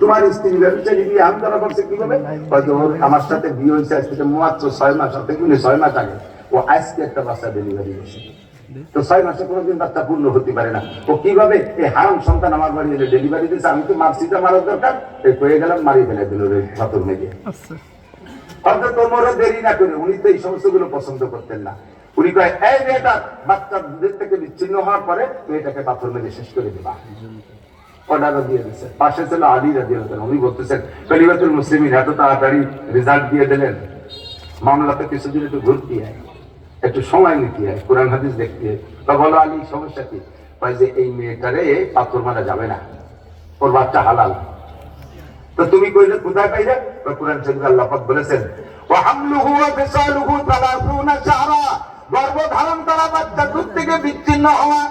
তোমার স্ত্রী ব্যবসায়ী বিয়ে আম করছে কীভাবে? হয়তো আমার সাথে বিয়ে হয়েছে আজকে মাত্র ছয় মাস সাথে গুলি ছয় মাস আগে। ও আজকে একটা বাচ্চা ডেলিভারি হয়েছে তো ছয় মাসে কোনোদিন বাচ্চা পূর্ণ হতে পারে না। ও কীভাবে এই হারাম সন্তান আমার বাড়ি এলে ডেলিভারি দিয়েছে আমি তো মার্সিটা মারার দরকার। এই কয়ে গেলাম মারি ফেলে দিল রে ভাতর মেঘে অর্থাৎ তোমরা দেরি না করে উনি তো এই সমস্তগুলো পছন্দ করতেন না। উনি কয় এই মেয়েটা বাচ্চা দুধের থেকে বিচ্ছিন্ন হওয়ার পরে মেয়েটাকে পাথর মেরে শেষ করে দিবা। পাশে ছিল আলী রাজি উনি বলতেছেন মুসলিমিন, এত তাড়াতাড়ি রেজাল্ট দিয়ে দিলেন। মামলাতে কিছুদিন একটু ঘুরতে হয় একটু সময় নিতে হয় কোরআন হাদিস দেখতে হয় বা বলো, আলী, সমস্যা কি? যে, এই মেয়েটারে পাথর মারা যাবে না, ওর বাচ্চা হালাল। তো তুমি কইলে, কোথায় পাইলে? তো কোরআন শরীফ আল্লাহ পাক বলেছেন, ওয়া ফিসালুহু 30 শাহরা। গর্ভধারণ করা বাচ্চা দুধ থেকে বিচ্ছিন্ন হওয়া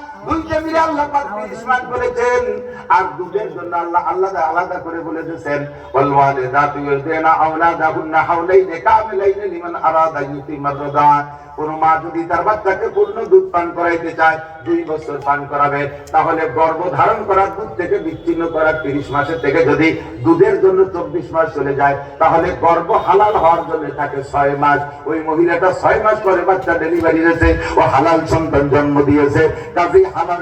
মিলে আল্লাহ পাক 30 বলেছেন আর দুধের জন্য আল্লাহ আলাদা আলাদা করে বলে দিয়েছেন আরাদা কোন মা যদি তার বাচ্চাকে পূর্ণ দুধ পান করাইতে চায়, দুই বছর পান করাবে। তাহলে গর্ভ ধারণ করার দুধ থেকে বিচ্ছিন্ন করার তিরিশ মাসের থেকে যদি দুধের জন্য চব্বিশ মাস চলে যায়, তাহলে গর্ভ হালাল হওয়ার জন্য থাকে ছয় মাস। ওই মহিলাটা ছয় মাস পরে বাচ্চা ডেলিভারি হয়েছে ও হালাল সন্তান জন্ম দিয়েছে। কাজে হালাল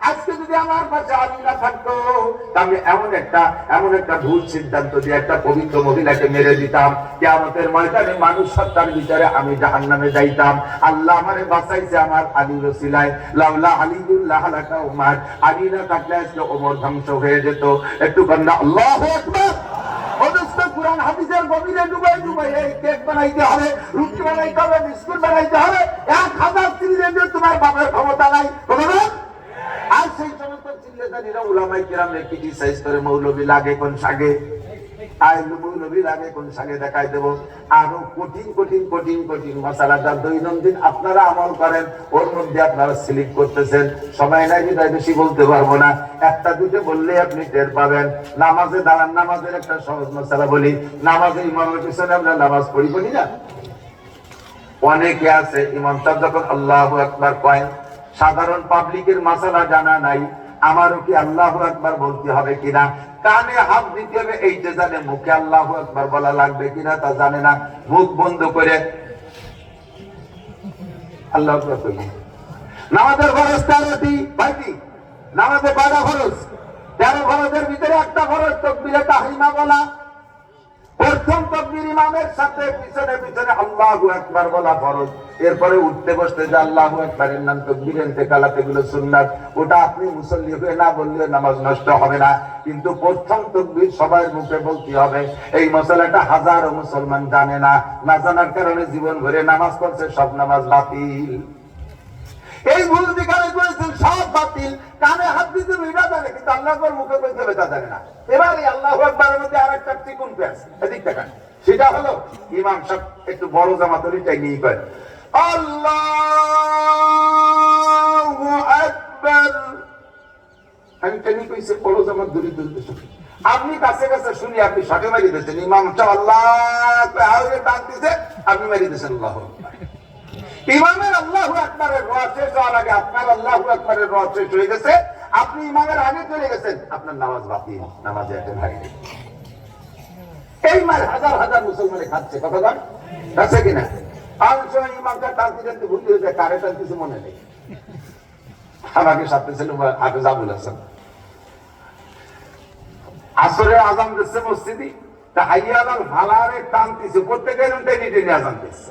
আজকে যদি আমার পাশে আলী না থাকতো আমি এমন একটা এমন একটা ভুল সিদ্ধান্ত দিয়ে একটা পবিত্র মহিলাকে মেরে দিতাম। যে আমাদের ময়দানে মানুষ সত্তার বিচারে আমি জাহান নামে যাইতাম। আল্লাহ আমারে বাঁচাইছে আমার আলী রসিলায় লাউলা আলিজুল্লাহ হালাকা উমার। আলী না থাকলে আজকে ওমর ধ্বংস হয়ে যেত। একটু কন্যা আল্লাহ তোমার বাপের ক্ষমতা নাই কথা? আর সেই সমস্ত চিল্লেদারিরা উলামাই কিরামে ক্রিটিসাইজ করে মৌলবী লাগে কোন সাগে বলতে পারব না। একটা, দুটো বললে আপনি টের পাবেন। নামাজে দাঁড়ান, নামাজের একটা সহজ মশালা বলি। নামাজে ইমামের পিছনে আমরা নামাজ পড়ি বলি না? অনেকে আছে, ইমাম সাহেব যখন আল্লাহ আকবার কয় সাধারণ পাবলিকের মাসালা জানা নাই। আমারও কি আল্লাহ আকবার বলতে হবে কিনা? কানে হাত দিতে হবে, এই যে জানে মুখে আল্লাহ আকবার বলা লাগবে কিনা তা জানে না। মুখ বন্ধ করে। আল্লাহ। নামাজের খরচ তেরোটি ভাইটি নামাজের বারো খরচ তেরো খরচের ভিতরে একটা খরচ তকবিরে তাহিমা বলা। প্রথম তকবির ইমামের সাথে পিছনে পিছনে আল্লাহু আকবার বলা ফরজ। এরপরে উঠতে বসতে যে আল্লাহু আকবারের নাম তকবির ইন্তেকালাত এগুলো সুন্নাত। ওটা আপনি মুসল্লি হয়ে না বললে নামাজ নষ্ট হবে না। কিন্তু প্রথম তকবির সবাই মুখে বলতে হবে, এই মশলাটা হাজারো মুসলমান জানে না। না জানার কারণে জীবন ভরে নামাজ পড়ছে, সব নামাজ বাতিল। এই ভুল যেখানে করেছেন, সব বাতিল। কানে হাত দিতে এটা জানে, কিন্তু আল্লাহ মুখে কইতে হবে, তা জানে না। এবার এই আল্লাহ আকবারের মধ্যে আর একটা চিকুন পেঁয়াজ, এদিক দেখান। সেটা হলো, ইমাম সাহেব একটু বড় জামা তলিটাই নিয়ে করেন। আল্লাহু আকবার। আমি টেনে কইছে, বড় জামা দূরে দূরে আপনি কাছে কাছে শুনি, আপনি শটে মারি দিয়েছেন। ইমাম সাহেব আল্লাহ আপনি মারি দিয়েছেন, আল্লাহ। ইমামের আল্লাহু আকবারের রোয়া শেষ হওয়ার আগে আপনার আল্লাহু আকবারের রোয়া শেষ হয়ে গেছে। আপনি ইমামের আগে চলে গেছেন। আপনার নামাজ বাতিল নামাজে ভাই এই হাজার হাজার মুসলমানে খাচ্ছে, কথা বল। আছে কিনা? আর সময় ইমামটা টানতে টানতে ভুল হয়েছে টানতেছে মনে নেই। আমাকে সাথে ছিল হাফেজ আবুল হাসান। আজান দিচ্ছে তা প্রত্যেকের টেনে টেনে আজান দিচ্ছে।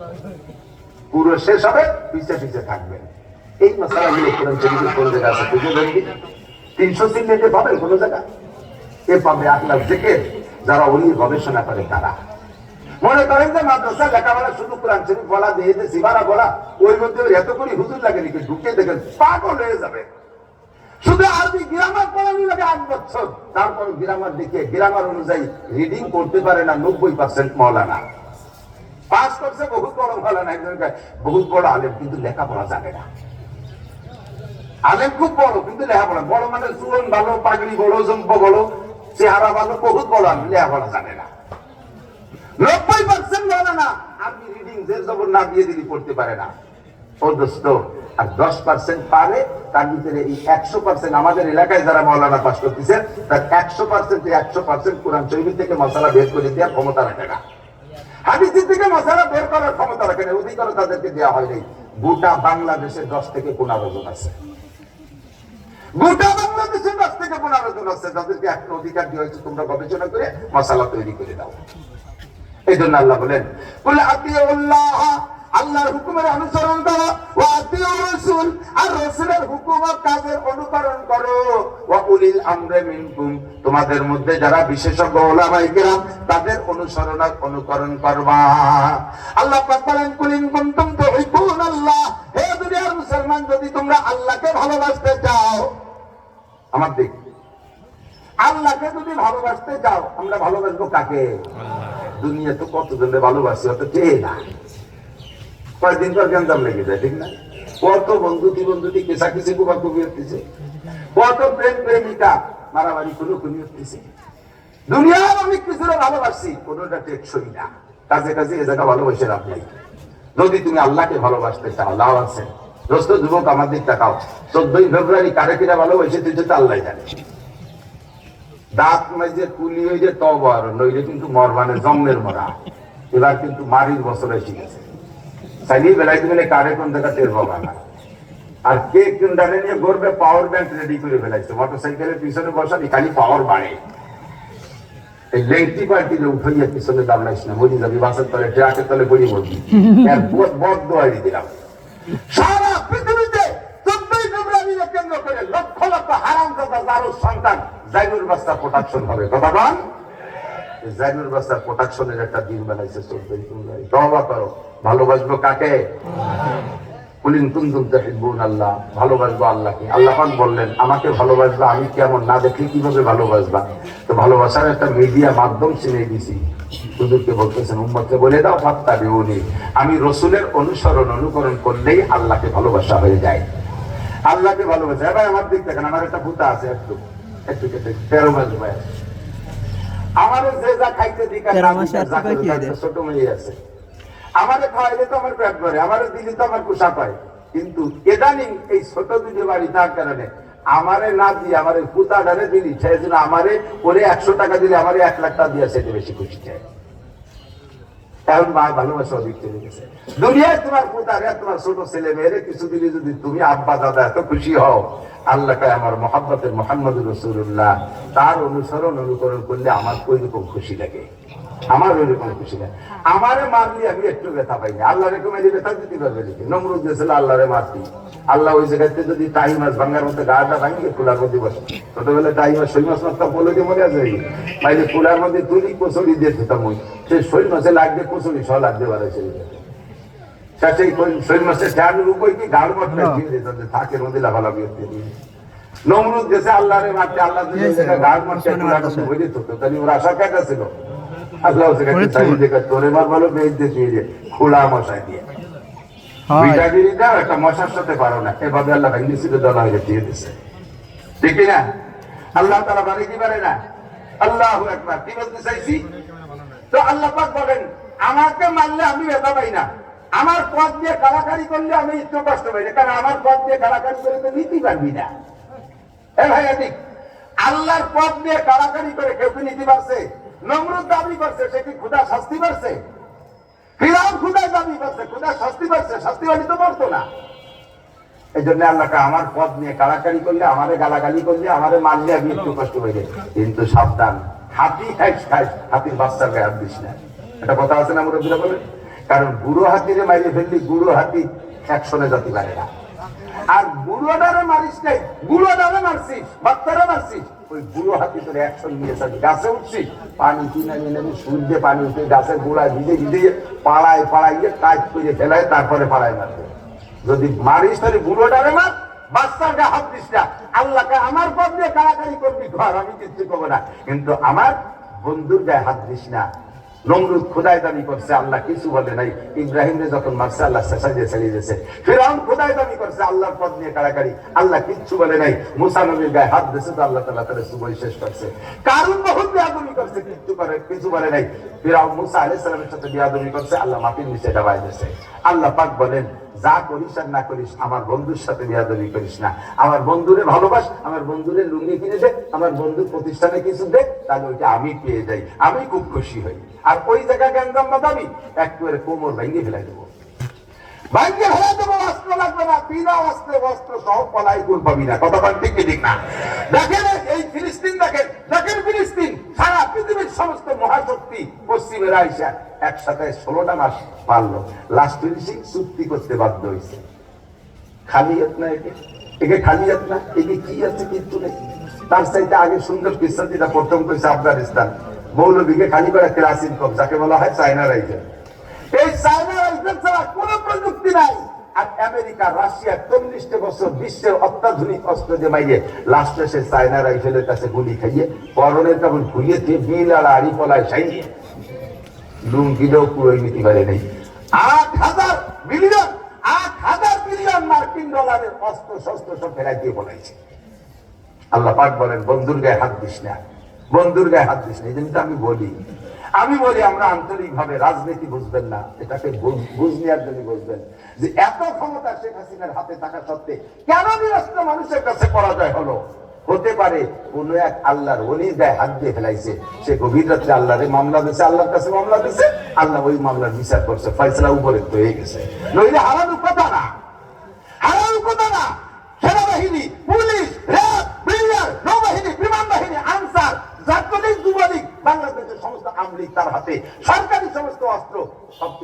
পুরো শেষ হবে পিছে পিছে থাকবেন এই কোন জায়গা আছে জায়গা? যারা এত করে হুজুর লাগে নাকি? ঢুকে দেখেন, পাগল হয়ে যাবে। শুধু আরবি গ্রামার পড়ানো লাগে আট বছর। তারপর গ্রামার দিকে গ্রামার অনুযায়ী রিডিং করতে পারে না নব্বই পার্সেন্ট মৌলানা। পাস করছে বহুত বড় একজন কয়, বহুত বড় আলেম কিন্তু লেখাপড়া জানে না। আলেম খুব বড় কিন্তু লেখাপড়া বড় মানে চুলন ভালো পাগড়ি বড় জম্প বড় চেহারা ভালো বহুত বড় আলেম লেখাপড়া জানে না। নব্বই পার্সেন্ট জানে না আপনি রিডিং জবর না দিয়ে পড়তে পারে না। ও দোস্ত আর দশ পার্সেন্ট পারে তার ভিতরে এই একশো পার্সেন্ট আমাদের এলাকায় যারা মৌলানা পাস করতেছে তার একশো পার্সেন্ট একশো পার্সেন্ট কোরআন শরীফ থেকে মশলা বের করে দেওয়ার ক্ষমতা রাখে না। হাদিসের থেকে মশালা বের করার ক্ষমতা রাখে না অধিকার তাদেরকে দেওয়া হয়নি গোটা বাংলাদেশের দশ থেকে পনেরো জন আছে। গোটা বাংলাদেশের দশ থেকে পনেরো জন আছে তাদেরকে একটা অধিকার দেওয়া হয়েছে, তোমরা গবেষণা করে মশালা তৈরি করে দাও। এই জন্য আল্লাহ বলেন বলে আল্লাহর হুকুমের অনুসরণ করো ও আতিউ রাসূল আর রাসূলের হুকুম ও কাজের অনুকরণ করো। ওয়া উলিল আমরে মিনকুম তোমাদের মধ্যে যারা বিশেষজ্ঞ ওলামায়ে কেরাম তাদের অনুসরণ অনুকরণ করবা। আল্লাহ পাক বলেন কুলিন কুনতুম তুহিব্বুন আল্লাহ হে দুনিয়ার মুসলমান যদি তোমরা আল্লাহকে ভালোবাসতে চাও আমার দিক আল্লাহকে যদি ভালোবাসতে চাও আমরা ভালোবাসবো কাকে? দুনিয়া তো কত জনে ভালোবাসি অত কে না কয়েকদিন পর গেন্দাম লেগে যায়, ঠিক না? কত বন্ধুতি বন্ধুতি কেসা কিসে কুবা কুবি হতেছে কত প্রেম প্রেমিকা, মারামারি কোনো খুনি হতেছে দুনিয়ার অনেক কিছুটা ভালোবাসি কোনোটা টেকসই না। কাজে কাজে এ জায়গা ভালোবাসে লাভ নেই। যদি তুমি আল্লাহকে ভালোবাসতে চাও লাভ আছে। দোস্ত, যুবক আমার দিক তাকাও চোদ্দই ফেব্রুয়ারি কারে কিনা ভালোবাসে তুই তো আল্লাহ জানে। দাঁত মাঝে কুলি হয়ে যে তবর নইলে কিন্তু মরবানে জন্মের মরা। এবার কিন্তু মারির বছর এসে তুমি কারে কোন জায়গা টের পাবা না। আর কে কিন্ডারে নিয়ে গড়বে পাওয়ার ব্যাংক রেডি করে ফেলাইছে। মোটর সাইকেলের পিছনে বসানি, খালি পাওয়ার বাড়ে। এই লেংটি পার্টিতে উঠাইয়া পিছনে দামলাইস না, মরি যাবি, বাসের তলে, ট্রাকের তলে পড়ি মরবি। বদ দোয়ারি দিলাম। সারা পৃথিবীতে চোদ্দই ফেব্রুয়ারিকে কেন্দ্র করে লক্ষ লক্ষ হারাম দাদা দারুর সন্তান জাইনুর বাস্তা প্রোডাকশন হবে। কথা বল। প্রোডাকশনের একটা দিন বানাইছে চোদ্দই করো। ভালোবাসবো কাকে? কুলিন তাহিব্বুন আল্লাহ, ভালোবাসবো আল্লাহকে। আল্লাহ বললেন, আমাকে ভালোবাসবা, আমি কেমন না দেখলে কীভাবে ভালোবাসবা? তো ভালোবাসার একটা মিডিয়া মাধ্যম চিনে দিছি হুজুরকে বলতেছেন, উম্মতকে বলে দাও ফাত্তা বিউনি আমি রসুলের অনুসরণ, অনুকরণ করলেই আল্লাহকে ভালোবাসা হয়ে যায়। আল্লাহকে ভালোবাসা। এবার আমার দিক দেখেন, আমার একটা পুতা আছে, একটু একটু কেটে, তেরো মাস বয়স। আমার যে যা খাইতে দিক? ছোট মেয়ে আছে। খাওয়াইলে তো আমার পেট ভরে আমারে দিলে তো আমার পায়। কিন্তু ইদানিং এই ছোট দুটো বাড়ি তার কারণে আমারে না দিয়ে আমার পুতা ডানে দিলি সেই জন্য আমারে ওরে একশো টাকা দিলে আমারে এক লাখ টাকা দিয়ে সেটা বেশি খুশি চায়। এখন ভালোবাসা গেছে তোমার পুতারে তোমার ছোট ছেলে মেয়েরে কিছু দিলে যদি তুমি আব্বা দাদা এত খুশি হও আমার মোহাম্মদ রসুল্লাহ, তার অনুসরণ অনুকরণ করলে আমার খুশি লাগে। আমার খুশি লাগে। আমারে মারলি আমি একটু ব্যথা পাই না। ব্যথা দিতে পারবে আল্লাহরে মারতি। আল্লাহ ওই জায়গাতে যদি টাই মাছ ভাঙার মধ্যে গাটা ভাঙিয়ে ফুলার মধ্যে বসে। ছোটবেলায় টাই মাছ শৈল মাছ মারতাম বলে দিয়ে মনে আছে? বাইরে ফুলার মধ্যে তুলি কচুরি দিয়ে দিতাম ওই। সেই শৈল মাছে লাগবে চার উপরে কি গাড় মটকা দিয়ে দিতাম যে থাকের মধ্যে লাফালাফি হতে দিয়ে নমরুদ গেছে আল্লাহরে মারতে আল্লাহ গাড় মধ্যে বলে দিত তাহলে ওর আশা কাটা ছিল। আল্লাহ ওকে চাই দেখে তোরে মার ভালো বেশ দিয়ে দিয়ে খোলা মশাই দিয়ে। বিটাগিরি দাও একটা মশার সাথে পারো না। এভাবে আল্লাহ ভেঙে ছিল দলা হয়ে দিয়ে দিছে ঠিক না আল্লাহ তারা পারে কি পারে না? আল্লাহ একবার কি বলতে চাইছি? তো আল্লাহ পাক বলেন আমাকে মারলে আমি ব্যথা পাই না। আমার পথ দিয়ে কারাকারি করলে আমি একটু কষ্ট পাই না, কারণ আমার পথ দিয়ে কারাকারি করে তো নিতে পারবি না। এ ভাই ঠিক আল্লাহর পথ দিয়ে কারাকারি করে কেউ কি নিতে পারছে? নমরুদ দাবি করছে, সে কি ক্ষুদা শাস্তি পারছে ফিরাও খুদাই দাবি করছে খুদা শাস্তি পাচ্ছে, শাস্তি হলে তো মরতো না। এই জন্য আল্লাহকে আমার পথ নিয়ে কাড়াকাড়ি করলে, আমারে গালাগালি করলে, আমারে মারলে আমি একটু কষ্ট হয়ে যায় কিন্তু সাবধান, হাতি হাতির বাচ্চার গায়ে দিস না। এটা কথা আছে না, মুরব্বীরা বলে? কারণ বুড়ো হাতিরে মাইরে ফেললি, বুড়ো হাতি একশনে জাতি পারে না। আর বুড়োটারে মারিস নাই বুড়োটারে মারছিস, বাচ্চারা মারছিস। ওই বুড়ো হাতি অ্যাকশন নিয়েছে আমি গাছে উঠছি, পানি কিনে নিয়ে নেবে, সূর্যে পানি উঠে গোড়ায় ভিজে ভিজে পাড়ায় পাড়ায় গিয়ে করে ফেলায়, তারপরে পাড়ায় মারবে। যদি মারিস তাহলে মার বাচ্চাকে হাত দিস না। আল্লাহকে আমার পথ দিয়ে কাড়াকাড়ি করবি, ঘর আমি কিচ্ছু করব না। কিন্তু আমার বন্ধুর গায়ে হাত দিস না। নমরুদ খোদাই দাবি করছে, আল্লাহ কিছু বলে নাই। ইব্রাহিমরে যখন মারছে, আল্লাহ সাজিয়ে ছাড়িয়ে দিয়েছে। ফিরাউন খোদাই দাবি করছে, আল্লাহর পদ নিয়ে কাড়াকাড়ি। আল্লাহ কিচ্ছু বলে নাই। মুসা নবীর গায়ে হাত দিয়েছে তো আল্লাহ তালা তারা সুবই শেষ করছে। কারণ বহুত বিয়াদবি করছে, কিচ্ছু করে কিছু বলে নাই। ফিরাউন মুসা আলাইহিস সালামের সাথে বিয়াদবি করছে, আল্লাহ মাটির নিচে দাবাই দিয়েছে। আল্লাহ পাক বলেন, যা করিস আর না করিস, আমার বন্ধুর সাথে বিয়াদবি করিস না। আমার বন্ধুরে ভালোবাস, আমার বন্ধুরে লুঙ্গি কিনে দে, আমার বন্ধুর প্রতিষ্ঠানে কিছু দে, তাহলে ওইটা আমি পেয়ে যাই, আমি খুব খুশি হই। আর ওই জায়গায় গ্যাঞ্জাম বাদাবি একেবারে কোমর ভেঙে ফেলাই দেবো। দেবো অস্ত্র লাগবে না, বিনা অস্ত্রে সহ পলাই গুল পাবি না। বল, ঠিক ঠিক না? দেখেন এই ফিলিস্তিন, দেখেন দেখেন ফিলিস্তিন, সারা পৃথিবীর সমস্ত মহাশক্তি পশ্চিমের আইসা একসাথে ষোলোটা মাস পারল। লাস্ট ফিনিশিং চুক্তি করতে বাধ্য হয়েছে খালি না একে? একে খালি না? একে কি আছে কিচ্ছু নেই। তার আগে সুন্দর কিস্তা প্রথম করেছে আফগানিস্তান। মৌলবীকে খালি করে ক্লাস ইনকম যাকে বলা হয় চায়না রাইফেল এই চায়না রাইফেল ছাড়া কোনো প্রযুক্তি নাই। আর আমেরিকা, রাশিয়া, চল্লিশটা বছর বিশ্বের অত্যাধুনিক অস্ত্র যে মাইয়ে লাস্টে চায়না রাইফেলের কাছে গুলি খাইয়ে, পরনের কেমন ঘুরিয়ে দিয়ে বিল আর আড়ি পলায় সাইয়ে লুঙ্গিলেও পুরোই নিতে পারে আট হাজার মিলিয়ন, আট হাজার মিলিয়ন মার্কিন ডলারের অস্ত্র শস্ত্র সব ফেলাই দিয়ে বলাইছে আল্লাহ পাক বলেন, বন্ধুর গায়ে হাত দিস না। বন্ধুর গায়ে হাত দিস না, এই জন্য আমি বলি আমি বলি, আমরা আন্তরিক ভাবে রাজনীতি বুঝবেন না, এটাকে বুঝ- নেওয়ার জন্য বুঝবেন। যে এত ক্ষমতা শেখ হাসিনার হাতে থাকা সত্ত্বে কেন নিরস্ত্র মানুষের কাছে পরাজয় হলো? হতে পারে কোন এক আল্লাহর অলির গায়ে হাত দিয়ে ফেলাইছে, সে গভীর রাত্রে আল্লাহরে মামলা দিছে, আল্লাহর কাছে মামলা দিছে, আল্লাহ ওই মামলার বিচার করছে, ফয়সলা উপরে তো হয়ে গেছে। নইলে হারানোর কথা না হারানোর কথা না।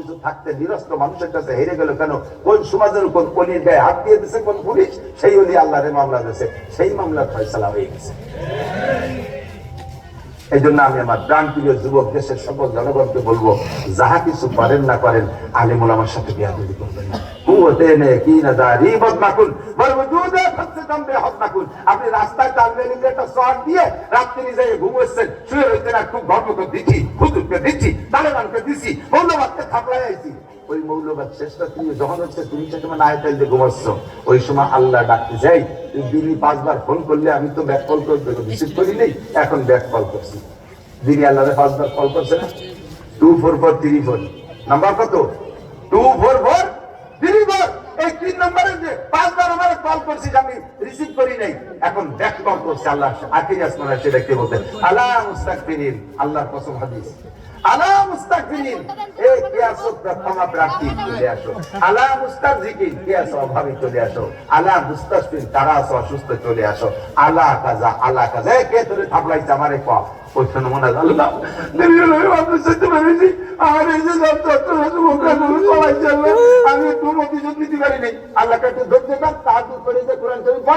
সবকিছু থাকতে নিরস্ত্র মানুষের কাছে হেরে গেল কেন? কোন সমাজের কোন অলির গায়ে হাত দিয়ে দিছে কোন পুলিশ? সেই অলি আল্লাহরে মামলা দিয়েছে। সেই মামলার ফয়সলা হয়ে গেছে। এই জন্য আমি আমার প্রাণ প্রিয় যুবক, দেশের সকল জনগণকে বলব, যাহা কিছু পারেন না করেন, আলিমুল আমার সাথে বিয়া করবেন আপনি রাস্তায় একটা শর্ট দিয়ে খুব দিচ্ছি দিচ্ছি, তালেবানকে আইছি ওই মৌলবাদ শেষটা তুমি যখন হচ্ছে তুমি সেটা না আয়তাল দিয়ে ঘুমাচ্ছ, ওই সময় আল্লাহ ডাকতে যাই দিনই পাঁচবার ফোন করলে আমি তো ব্যাক কল করে রিসিভ করি নেই, এখন ব্যাক কল করছি। দিদি আল্লাহ পাঁচবার কল করছে না? Two four four three four number কত? Two four four three four এই তিন নম্বরে যে পাঁচবার আমার কল করছিস আমি রিসিভ করি নাই, এখন ব্যাক কল করছে আল্লাহ আখির আসমানা সে দেখতে বলতে আল্লাহ মুস্তাকফিরিন, আল্লাহর কসম হাদিস। আলা মুস্তাকফিরিন এ কিয়াস ক্ষমা প্রার্থী চলে আসো। আলা মুস্তাকজিকিন, কিয়াস অভাবী চলে আসো। আলা মুস্তাকফির তারা অসুস্থ চলে আসো। আলা কাজা আলা কাজা। কে তোরে থাপলাইছে আমারে কো? সাথে পেরেছি আর এই যে করে কোরআন শরীফ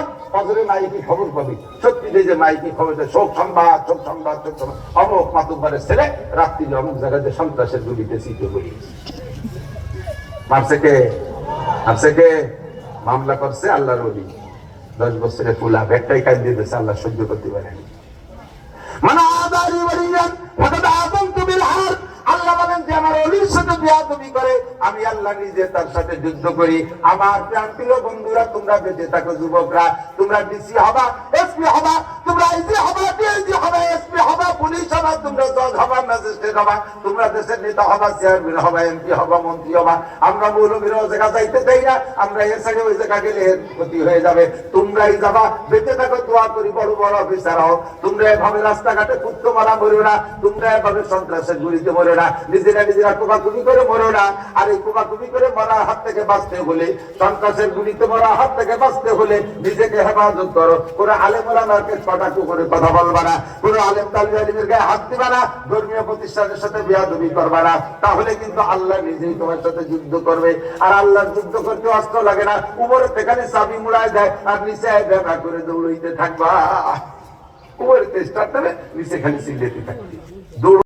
যে রাত্রি অমুক জায়গায় যে সন্ত্রাসের গুলিতে বলি মারছে কে? মারছে কে? মামলা করছে আল্লাহর ওলি। দশ বছরের ফুলা ব্যাগটাই দিয়ে দিয়েছে, আল্লাহ সহ্য করতে পারেনি। মানে আদারি ওলিয়ান ফাকাদ আযামতু বিল হার আল্লাহ বলেন যে আমার অলির সাথে বিয়াদবি করে, আমি আল্লাহ নিজে তার সাথে যুদ্ধ করি। আমার প্রিয় বন্ধুরা, তোমরা বেঁচে থাকো, যুবকরা। তোমরা ডিসি হবা, এসপি হবা তোমরা আইজি হবা ডিআইজি হবা এসপি হবা, পুলিশ হবা, তোমরা জজ হবা, ম্যাজিস্ট্রেট হবা, তোমরা দেশের নেতা হবা, চেয়ারম্যান হবা, এমপি হবা, মন্ত্রী হবা। আমরা মৌলবীর জায়গা যাইতে চাই না, আমরা এ সাইডে ওই জায়গা গেলে এর ক্ষতি হয়ে যাবে। তোমরাই যাবা, বেঁচে থাকো, দোয়া করি, বড় বড় অফিসার হও। তোমরা এভাবে রাস্তাঘাটে কুত্ত মারা মরো না, তোমরা এভাবে সন্ত্রাসের গুলিতে মরো না। নিজেরা নিজেরা কোপাকুপি করে মরো না, আর এই কোপাকুপি করে মরার হাত থেকে বাঁচতে হলে, সন্ত্রাসের গুলিতে মরার হাত থেকে বাঁচতে হলে নিজেকে হেফাজত করো। কোনো আলেমরা মার্কে কটাকু কুকুরে কথা বলবা না। কোনো আলেম তালিম গায়ে হাত দিবা না। ধর্মীয় প্রতিষ্ঠানের সাথে বিয়াদবি করবা না। তাহলে কিন্তু আল্লাহ নিজেই তোমার সাথে যুদ্ধ করবে। আর আল্লাহর যুদ্ধ করতে অস্ত্র লাগে না। উপরে সেখানে চাবি মুড়ায় দেয় আর নিচে দেখা করে দৌড়াইতে থাকবা। উপরে চেষ্টা দেবে নিচে খালি সিলেটে থাকবে।